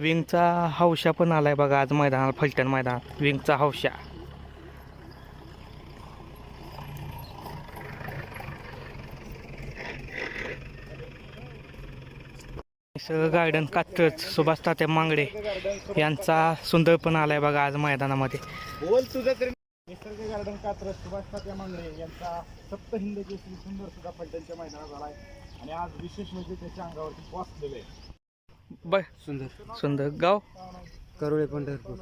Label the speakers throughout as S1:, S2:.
S1: विंगचा हौशा पण आलाय बघा आज मैदानात फलटण मैदानात. विंगचा हौशा. सगळं गार्डन कात्रज सुभाष तात्या मांगडे यांचा सुंदर पण आलाय बघा आज मैदानामध्ये.
S2: बोल तुझं तरी. निसर्ग गार्डन कात्रज सुभाष तात्या मांगडे यांचा सप्त हिंद केसरी सुंदर सुद्धा फलटणच्या मैदानात आलाय. आणि आज विशेष म्हणजे त्याच्या अंगावरती पोचलेले आहे.
S1: बर
S2: सुंदर.
S1: सुंदर. गाव?
S2: करोळे पंढरपूर.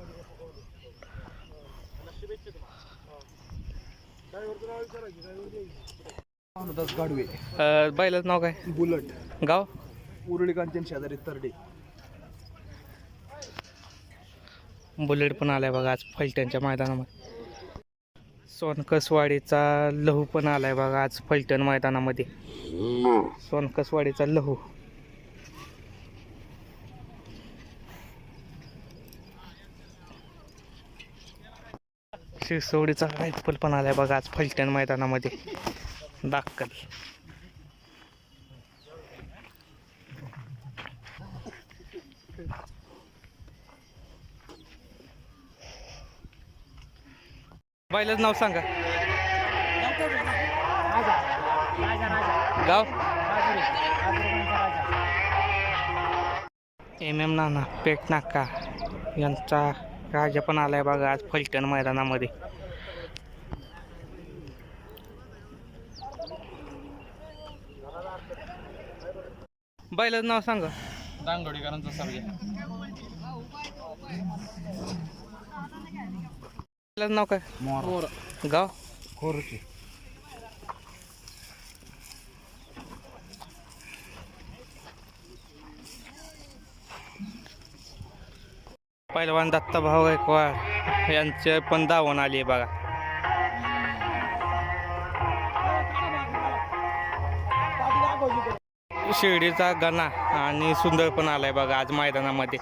S2: गाडवे.
S1: अं, बैलाचं नाव काय?
S2: बुलट.
S1: गाव?
S2: उरुळी कांचन शेजारी तरडे.
S1: बुलेट पण आलाय बघा आज फलटणच्या मैदानामध्ये. सोनकसवाडीचा लहू पण आलाय बघा आज फलटण मैदानामध्ये. सोनकसवाडीचा लहू. शिरसवडीचा रायफल पण आलाय बघा आज फलटण मैदानामध्ये. दाखल. बायलाच नाव सांगा. गाव? एम एम नाना पेट नाका यांचा राजा पण आलाय बघा आज फलटण मैदानामध्ये. बैलाच नाव सांगा.
S2: दांगडोडीकरांचा सर्वे
S1: बैलाच नाव काय?
S2: मोर.
S1: गाव?
S2: खोरचे
S1: पहिलवान दत्ताभाऊ गायकवाड यांचे पण दावण आली बघा. शिर्डीचा गणा आणि सुंदर पण आलाय बघा आज मैदानामध्ये.